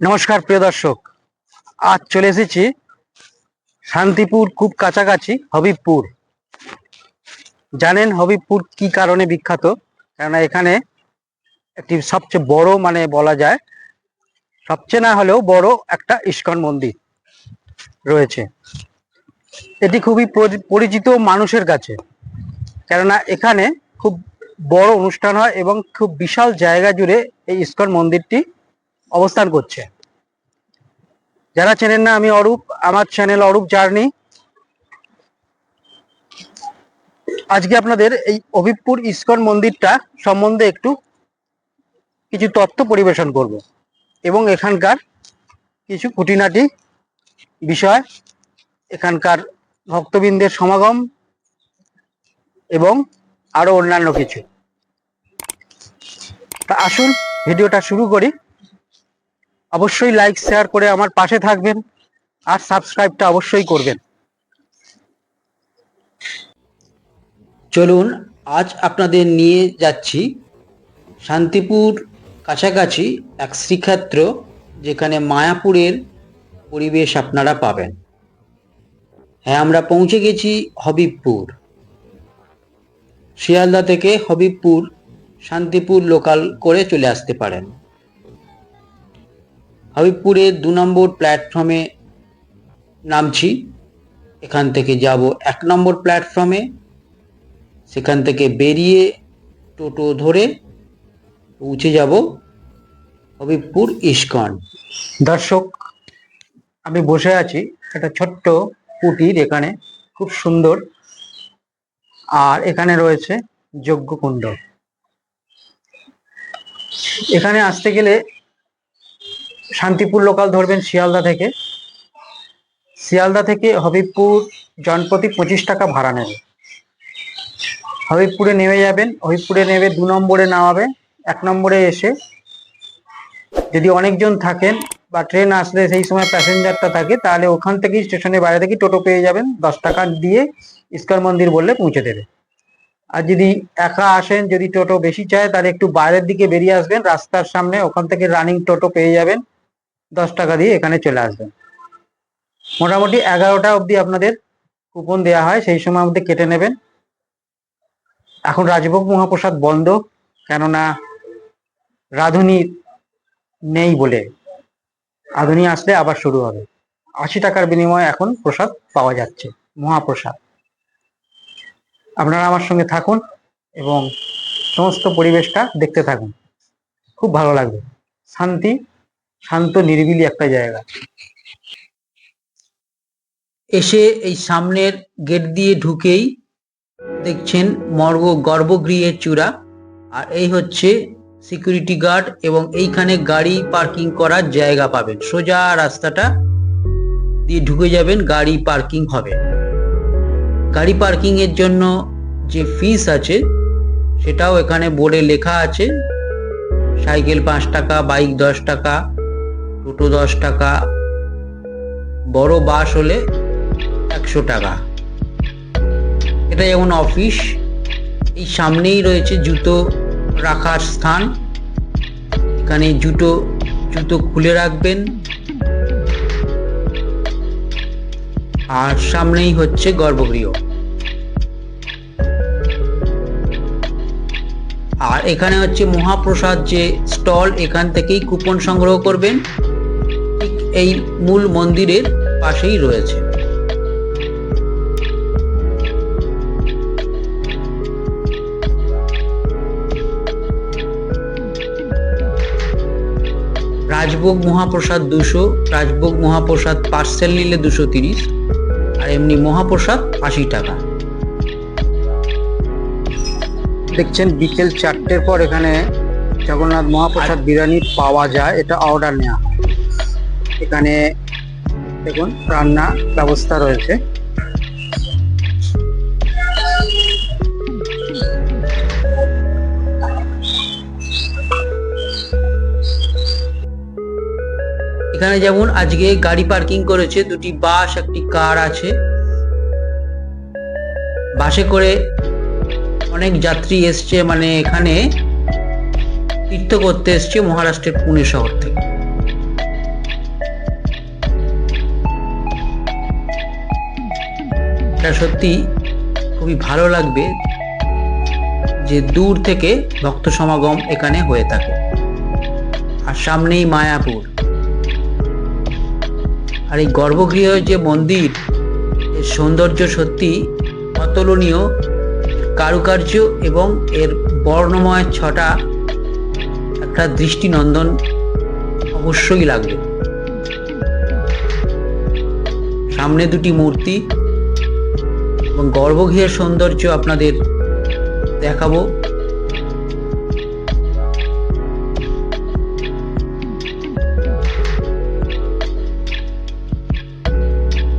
নমস্কার, প্রিয় দর্শক। আজ চলে এসেছি শান্তিপুর খুব কাছাকাছি হবিবপুর। জানেন হবিবপুর কি কারণে বিখ্যাত? কেননা এখানে একটি সবচেয়ে বড় মানে বলা যায়, সবচেয়ে না হলেও বড় একটা ইস্কন মন্দির রয়েছে। এটি খুবই পরিচিত মানুষের কাছে। কেননা এখানে খুব বড় অনুষ্ঠান হয় এবং খুব বিশাল জায়গা জুড়ে এই ইস্কন মন্দিরটি অবস্থান করছে। যারা চেনেন না আমি অরূপ, আমার চ্যানেল অরূপ জার্নি আজকে আপনাদের এই অভিবপুর ইস্কন মন্দিরটা সম্বন্ধে একটু কিছু তথ্য পরিবেশন করব এবং এখানকার কিছু খুঁটিনাটি বিষয়, এখানকার ভক্তবৃন্দের সমাগম এবং আরও অন্যান্য কিছু। তা আসুন, ভিডিওটা শুরু করি। অবশ্যই লাইক শেয়ার করে আমার পাশে থাকবেন আর সাবস্ক্রাইবটা অবশ্যই করবেন। চলুন, আজ আপনাদের নিয়ে যাচ্ছি শান্তিপুর কাছাকাছি এক শ্রীক্ষেত্র যেখানে মায়াপুরের পরিবেশ আপনারা পাবেন। হ্যাঁ আমরা পৌঁছে গেছি হবিবপুর। শিয়ালদা থেকে হবিবপুর শান্তিপুর লোকাল করে চলে আসতে পারেন। হবিবপুরের দু নম্বর প্ল্যাটফর্মে নামছি। এখান থেকে যাব এক নম্বর প্ল্যাটফর্মে সেখান থেকে বেরিয়ে টোটো ধরে পৌঁছে যাব হবিবপুর ইস্কন। দর্শক, আমি বসে আছি একটা ছোট্ট কুটির এখানে, খুব সুন্দর। আর এখানে রয়েছে যজ্ঞকুণ্ড। এখানে আসতে গেলে শান্তিপুর লোকাল ধরবেন শিয়ালদা থেকে। শিয়ালদা থেকে হবিবপুর জনপ্রতি পঁচিশ টাকা ভাড়া নেবে। হবিবপুরে নেমে যাবেন, হবিবপুরে নেমে দু নম্বরে নামাবে, এক নম্বরে এসে যদি অনেকজন থাকেন বা ট্রেন আসলে সেই সময় প্যাসেঞ্জারটা থাকে, তাহলে ওখান থেকেই স্টেশনের বাইরে থেকে টোটো পেয়ে যাবেন, দশ টাকা দিয়ে ইস্কন মন্দির বললে পৌঁছে দেবে। আর যদি একা আসেন, যদি টোটো বেশি চায়, তাহলে একটু বাইরের দিকে বেরিয়ে আসবেন, রাস্তার সামনে ওখান থেকে রানিং টোটো পেয়ে যাবেন। দশ টাকা দিয়ে এখানে চলে আসবেন মোটামুটি এগারোটা অবধি আপনাদের কুপন দেওয়া হয়, সেই সময় মধ্যে কেটে নেবেন। এখন রাজভোগ মহাপ্রসাদ বন্ধ, কেননা রাধুনি নেই বলে। রাধুনি আসলে আবার শুরু হবে। আশি টাকার বিনিময়ে এখন প্রসাদ পাওয়া যাচ্ছে, মহাপ্রসাদ। আপনারা আমার সঙ্গে থাকুন এবং সমস্ত পরিবেশটা দেখতে থাকুন। খুব ভালো লাগবে। শান্তি শান্ত, নিরিবিলি একটা জায়গা। এসে এই সামনের গেট দিয়ে ঢুকেই দেখছেন মর্গ, গর্ভগৃহের চূড়া। আর এই হচ্ছে সিকিউরিটি গার্ড এবং এইখানে গাড়ি পার্কিং করার জায়গা পাবেন। সোজা রাস্তাটা দিয়ে ঢুকে যাবেন, গাড়ি পার্কিং হবে। গাড়ি পার্কিং এর জন্য যে ফিস আছে, সেটাও এখানে বোর্ডে লেখা আছে। সাইকেল পাঁচ টাকা বাইক দশ টাকা টোটো দশ টাকা। বড় বাস হলে একশো টাকা। এটা যেমন অফিস এই সামনেই রয়েছে জুতো রাখার স্থান। এখানে জুতো জুতো খুলে রাখবেন। আর সামনেই হচ্ছে গর্ভগৃহ। আর এখানে হচ্ছে মহাপ্রসাদ যে স্টল, এখান থেকেই কুপন সংগ্রহ করবেন। এই মূল মন্দিরের পাশেই রয়েছে। রাজভোগ মহাপ্রসাদ দুশো, রাজভোগ মহাপ্রসাদ পার্সেল নিলে দুশো তিরিশ, আর এমনি মহাপ্রসাদ আশি টাকা। দেখছেন বিকেল চারটের পর এখানে জগন্নাথ মহাপ্রসাদ বিরিয়ানি পাওয়া যায়, এটা অর্ডার নেওয়া এখানে দেখুন, রান্না ব্যবস্থা রয়েছে। এখানে যেমন আজকে গাড়ি পার্কিং করেছে, দুটি বাস, একটি কার আছে। বাসে করে অনেক যাত্রী এসছে মানে এখানে তীর্থ করতে এসছে মহারাষ্ট্রের পুনে শহর থেকে। এটা সত্যি খুবই ভালো লাগবে যে দূর থেকে ভক্ত সমাগম এখানে হয়ে থাকে। আর সামনেই মায়াপুর। আর এই গর্ভগৃহ যে মন্দির, এর সৌন্দর্য সত্যি অতুলনীয় কারুকার্য এবং এর বর্ণময় ছটা একটা দৃষ্টিনন্দন অবশ্যই লাগবে। সামনে দুটি মূর্তি এবং গর্ভগৃহের সৌন্দর্য আপনাদের দেখাবো।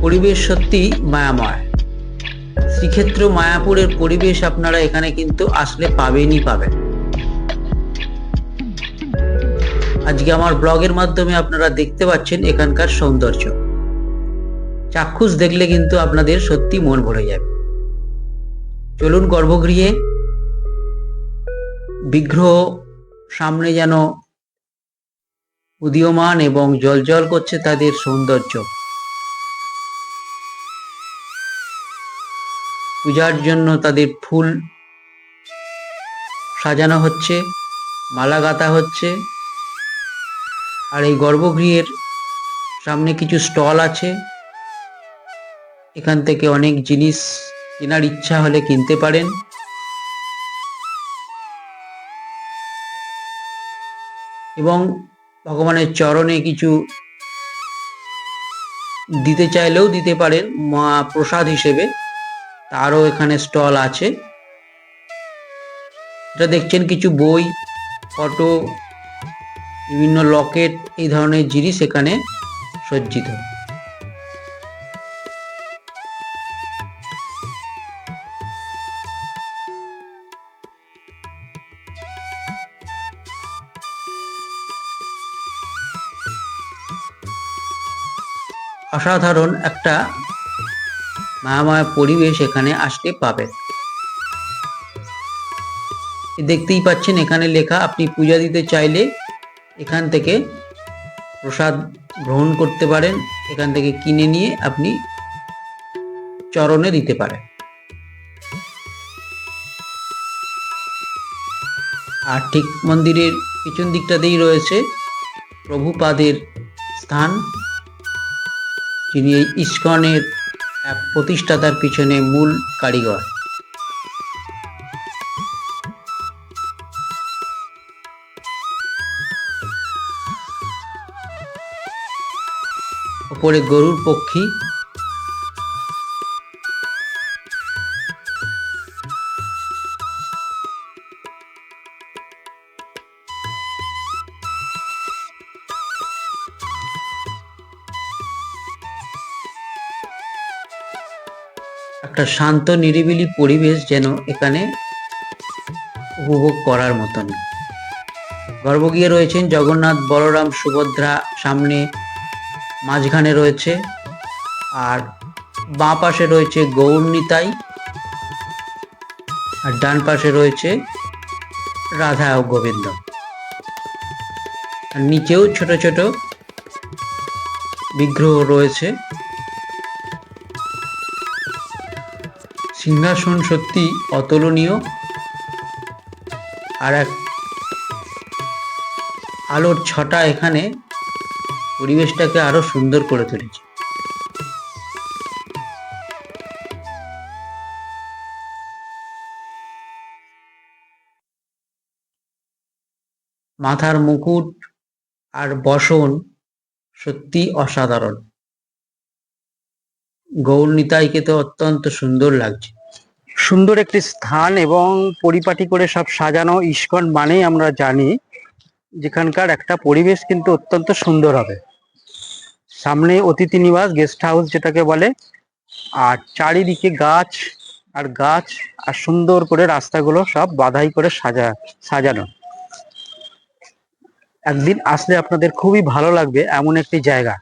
পরিবেশ সত্যি মায়াময়। শ্রীক্ষেত্র মায়াপুরের পরিবেশ আপনারা এখানে কিন্তু আসলে পাবেনই পাবেন। আজকে আমার ব্লগের মাধ্যমে আপনারা দেখতে পাচ্ছেন এখানকার সৌন্দর্য। চাক্ষুষ দেখলে কিন্তু আপনাদের সত্যি মন ভরে যাবে। চলুন গর্ভগৃহে। বিগ্রহ সামনে যেন উদীয়মান এবং জলজল করছে তাদের সৌন্দর্য। পূজার জন্য তাদের ফুল সাজানো হচ্ছে, মালা গাঁথা হচ্ছে। আর এই গর্ভগৃহের সামনে কিছু স্টল আছে। এখান থেকে অনেক জিনিস কেনার ইচ্ছা হলে কিনতে পারেন। এবং ভগবানের চরণে কিছু দিতে চাইলেও দিতে পারেন মা প্রসাদ হিসেবে। তারও এখানে স্টল আছে। এটা দেখছেন কিছু বই, ফটো, বিভিন্ন লকেট, এই ধরনের জিনিস এখানে সজ্জিত। অসাধারণ একটা মায়াময় পরিবেশ এখানে আসতে পাবেন দেখতেই পাচ্ছেন এখানে লেখা, আপনি পূজা দিতে চাইলে এখান থেকে প্রসাদ গ্রহণ করতে পারেন, এখান থেকে কিনে নিয়ে আপনি চরণে দিতে পারেন। আর ঠিক মন্দিরের পিছন দিকটাতেই রয়েছে প্রভুপাদের স্থান। যিনি এই ইস্কনের এক প্রতিষ্ঠাতার পিছনে মূল কারিগর। ওপরে গরুর পক্ষী একটা শান্ত, নিরিবিলি পরিবেশ যেন এখানে উপভোগ করার মতন। গর্ভগৃহে রয়েছেন জগন্নাথ, বলরাম, সুভদ্রা, সামনে মাঝখানে রয়েছে, আর বাঁ পাশে রয়েছে গৌরনিতাই আর ডান পাশে রয়েছে রাধা ও গোবিন্দ। আর নিচেও ছোট ছোট বিগ্রহ রয়েছে। সিংহাসন সত্যি অতুলনীয়? আর এক আলোর ছটা এখানে পরিবেশটাকে আরও সুন্দর করে তুলেছে। মাথার মুকুট আর বসন সত্যি অসাধারণ। গৌর নিতাইকে তো অত্যন্ত সুন্দর লাগছে। সুন্দর একটি স্থান এবং পরিপাটি করে সব সাজানো ইস্কন মানেই আমরা জানি যেখানকার একটা পরিবেশ কিন্তু অত্যন্ত সুন্দর হবে। সামনে অতিথি নিবাস গেস্ট হাউস যেটাকে বলে, আর চারিদিকে গাছ আর গাছ আর সুন্দর করে রাস্তাগুলো সব বাধাই করে সাজা, সাজানো। একদিন আসলে আপনাদের খুবই ভালো লাগবে এমন একটি জায়গা।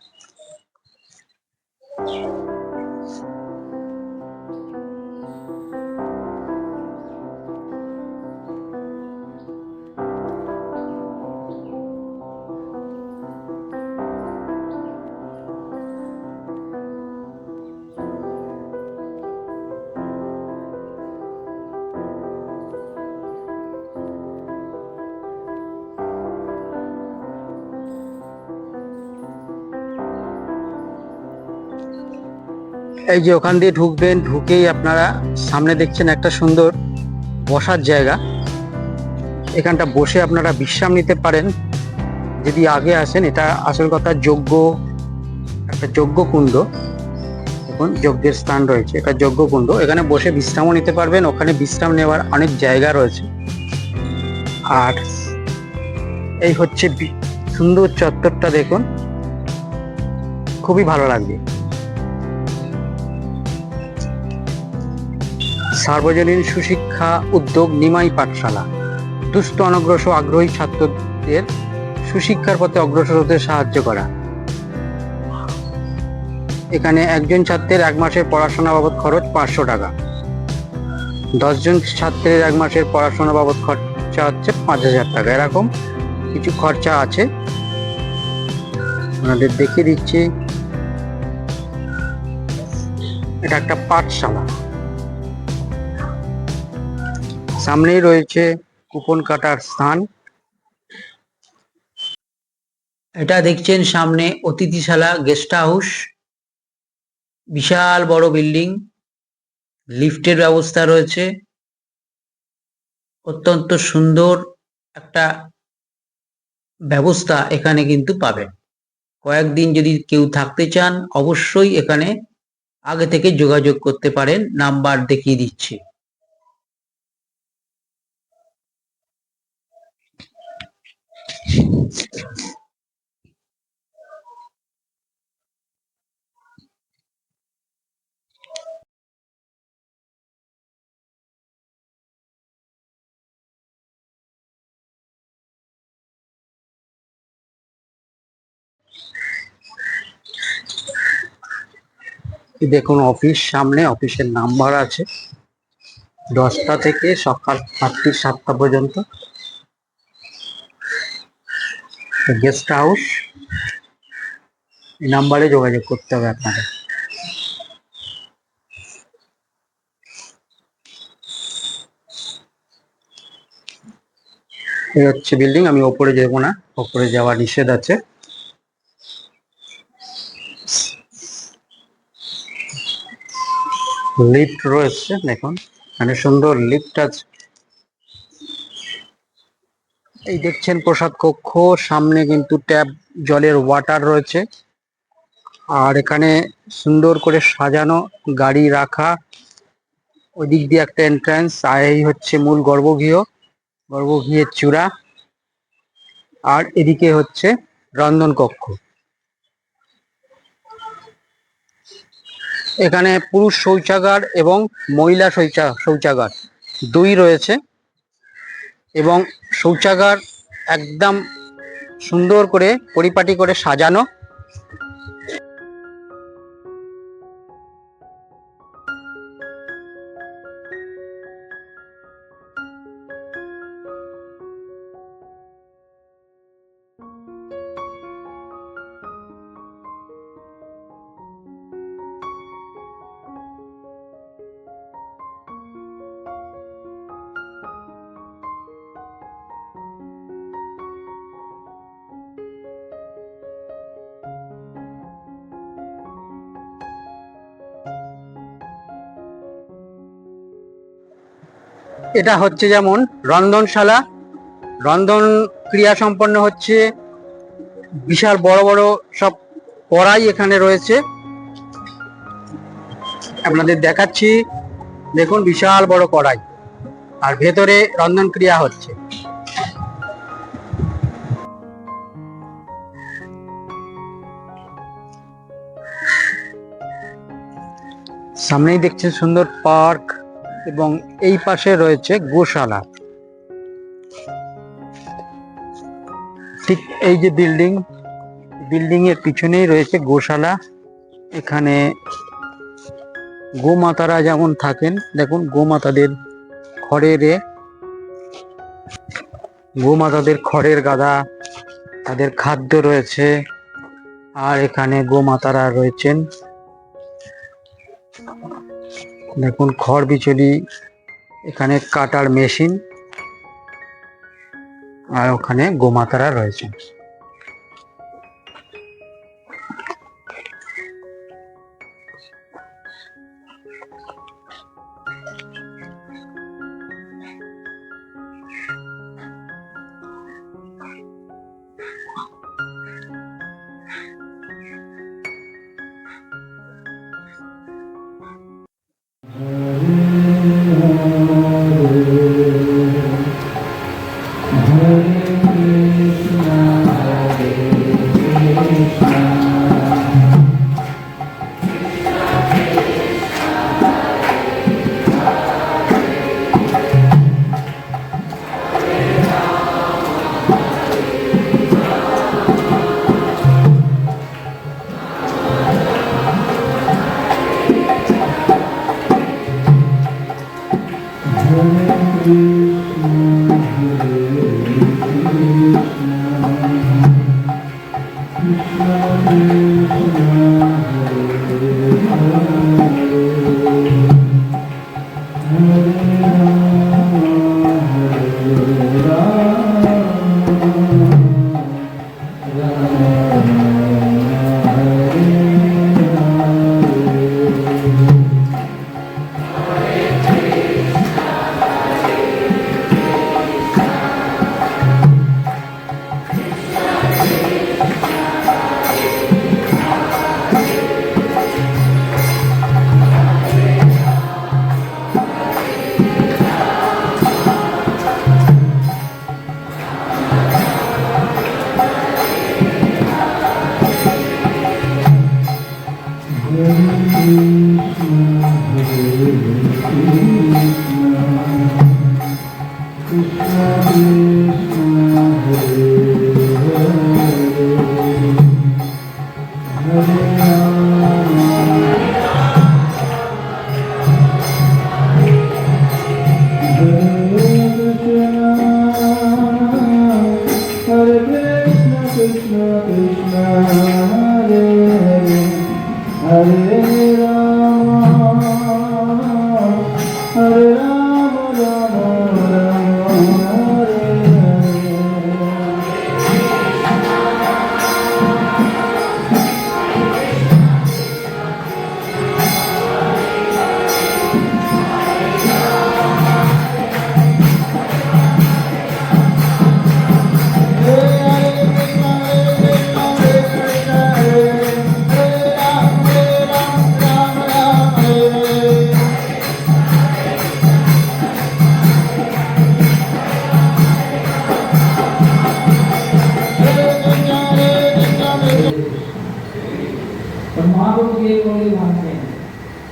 এই যে ওখান দিয়ে ঢুকবেন, ঢুকেই আপনারা সামনে দেখছেন একটা সুন্দর বসার জায়গা। এখানটা বসে আপনারা বিশ্রাম নিতে পারেন। যদি আগে আসেন, এটা আসল কথা যজ্ঞ, একটা যজ্ঞ কুণ্ড। দেখুন, যজ্ঞের স্থান রয়েছে এটা যজ্ঞ কুণ্ড। এখানে বসে বিশ্রামও নিতে পারবেন, ওখানে বিশ্রাম নেওয়ার অনেক জায়গা রয়েছে। আর এই হচ্ছে সুন্দর চত্বরটা দেখুন। খুবই ভালো লাগবে। সার্বজনীন সুশিক্ষা উদ্যোগ নিমাই পাঠশালা। দুস্থ অনগ্রসর আগ্রহী ছাত্রদের সুশিক্ষার পথে অগ্রসর হতে সাহায্য করা। এখানে একজন ছাত্রের এক মাসের পড়াশোনা বাবদ খরচ পাঁচশো টাকা। দশজন ছাত্রের এক মাসের পড়াশোনা বাবদ খরচা হচ্ছে পাঁচ হাজার টাকা। এরকম কিছু খরচা আছে। আপনাদের দেখিয়ে দিচ্ছি। এটা একটা পাঠশালা। সামনেই রয়েছে কুপন কাটার স্থান। এটা দেখছেন সামনে অতিথিশালা, গেস্ট হাউস, বিশাল বড় বিল্ডিং, লিফটের ব্যবস্থা রয়েছে। অত্যন্ত সুন্দর একটা ব্যবস্থা এখানে কিন্তু পাবেন। কয়েকদিন যদি কেউ থাকতে চান, অবশ্যই এখানে আগে থেকে যোগাযোগ করতে পারেন। নাম্বার দেখিয়ে দিচ্ছি। দেখুন অফিস সামনে অফিসের নাম্বার আছে। দশটা থেকে সকাল রাত্রি সাতটা পর্যন্ত। গেস্ট হাউস এই নাম্বারে যোগাযোগ করতে হবে আপনাকে। এই হচ্ছে বিল্ডিং আমি ওপরে যাব না, ওপরে যাওয়া নিষেধ আছে। লিফট রয়েছে, দেখুন, এখানে সুন্দর লিফট আছে। এই দেখছেন প্রসাদ কক্ষ, সামনে কিন্তু ট্যাপ জলের ওয়াটার রয়েছে। আর এখানে সুন্দর করে সাজানো গাড়ি রাখা। ওই দিক দিয়ে একটা এন্ট্রান্স আর এই হচ্ছে মূল গর্ভগৃহ, গর্ভগৃহের চূড়া। আর এদিকে হচ্ছে রন্ধন কক্ষ। এখানে পুরুষ শৌচাগার এবং মহিলা শৌচা শৌচাগার দুই রয়েছে। এবং শৌচাগার একদম সুন্দর করে পরিপাটি করে সাজানো। এটা হচ্ছে যেমন রন্ধনশালা। রন্ধন ক্রিয়া সম্পন্ন হচ্ছে বিশাল বড় বড় সব কড়াই এখানে রয়েছে। আপনাদের দেখাচ্ছি, দেখুন বিশাল বড় কড়াই আর ভেতরে রন্ধন ক্রিয়া হচ্ছে। সামনেই দেখছেন সুন্দর পার্ক। এবং এই পাশে রয়েছে গোশালা। ঠিক এই যে বিল্ডিং বিল্ডিং এর পিছনেই রয়েছে গোশালা। এখানে গোমাতারা যেমন থাকেন, দেখুন গোমাতাদের খড়ের গোমাতাদের খড়ের গাদা, তাদের খাদ্য রয়েছে। আর এখানে গোমাতারা রয়েছেন। দেখুন খড় বিচলি এখানে কাটার মেশিন আর ওখানে গোমাতারা রয়েছে Hare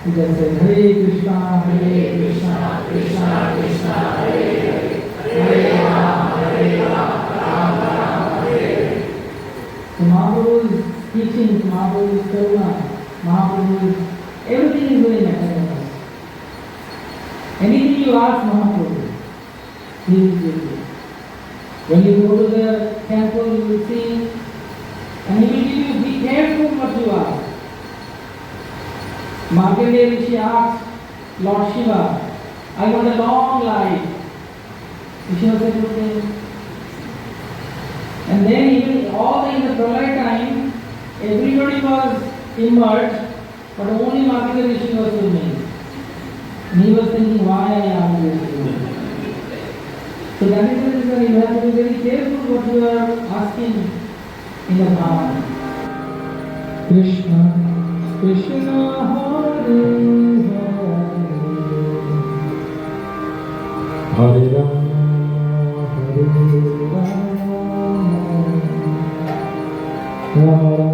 You just Hare Krishna, Hare Krishna, Krishna Krishna, Hare Hare, Hare Hare Rama, Rama Rama, Hare Hare. So Mahaprabhu's teachings, Mahaprabhu's karma, Mahaprabhu's everything. Anything you ask Mahaprabhu, he will give you. When you go to the temple, you will see Markandeya Rishi asked Lord Shiva, I want a long life. Shiva said, okay. And then even all in the pralaya time, everybody was immersed, but only Markandeya Rishi was swimming. And he was thinking, why I am this? So that is the reason you have to be very careful what you are asking in the Bhavana. Krishna Krishna Rama Rama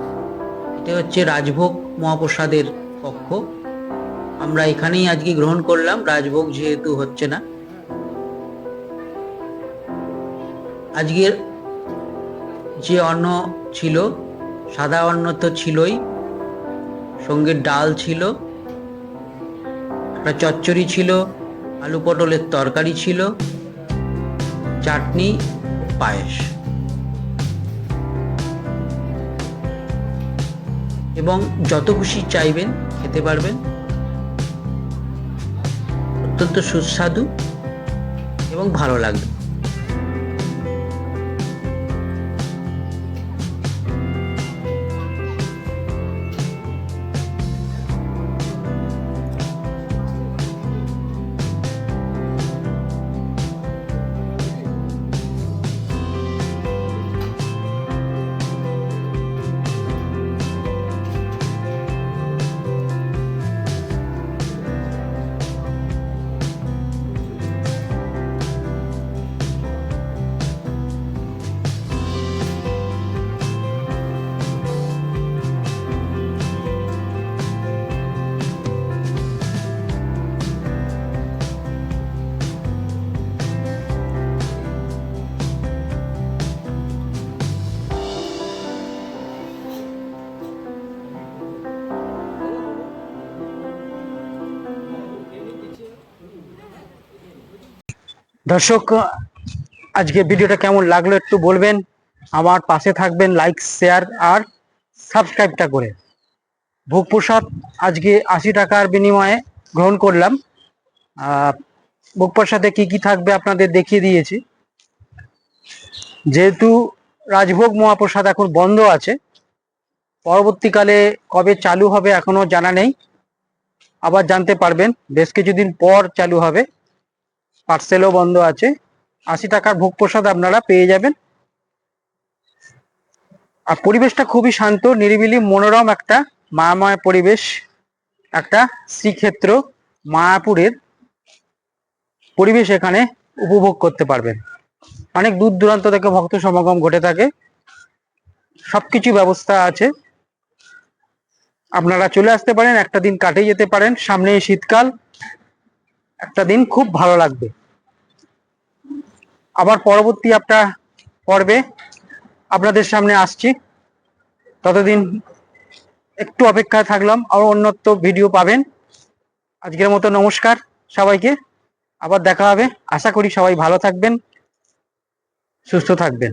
এটা হচ্ছে রাজভোগ মহাপ্রসাদের কক্ষ। আমরা এখানেই আজকে গ্রহণ করলাম, রাজভোগ যেহেতু হচ্ছে না। আজকের যে অন্ন ছিল, সাদা অন্ন তো ছিলই, সঙ্গে ডাল ছিল, একটা চচ্চড়ি ছিল, আলু পটলের তরকারি ছিল, চাটনি পায়েস। এবং যত খুশি চাইবেন খেতে পারবেন। অত্যন্ত সুস্বাদু এবং ভালো লাগবে। দর্শক, আজকে ভিডিওটা কেমন লাগল একটু বলবেন। আমার পাশে থাকবেন লাইক শেয়ার আর সাবস্ক্রাইবটা করে। ভোগ প্রসাদ আজকে আশি টাকার বিনিময়ে গ্রহণ করলাম। ভোগ প্রসাদে কি কি থাকবে আপনাদের দেখিয়ে দিয়েছি। যেহেতু রাজভোগ মহাপ্রসাদ এখন বন্ধ আছে, পরবর্তীকালে কবে চালু হবে এখনও জানা নেই। আবার জানতে পারবেন, বেশ কিছুদিন পর চালু হবে। পার্সেলও বন্ধ আছে। আশি টাকার ভোগ প্রসাদ আপনারা পেয়ে যাবেন। আর পরিবেশটা খুবই শান্ত, নিরিবিলি, মনোরম একটা মায়াময় পরিবেশ, একটা শ্রীক্ষেত্র, মায়াপুরের পরিবেশ এখানে উপভোগ করতে পারবেন। অনেক দূর দূরান্ত থেকে ভক্ত সমাগম ঘটে থাকে। সবকিছু ব্যবস্থা আছে। আপনারা চলে আসতে পারেন, একটা দিন কাটিয়ে যেতে পারেন। সামনে শীতকাল। একটা দিন খুব ভালো লাগবে। আবার পরবর্তী আপনার পর্বে আপনাদের সামনে আসছি। ততদিন একটু অপেক্ষায় থাকলাম আরও অন্যত্র ভিডিও পাবেন। আজকের মতো নমস্কার সবাইকে, আবার দেখা হবে। আশা করি সবাই ভালো থাকবেন, সুস্থ থাকবেন।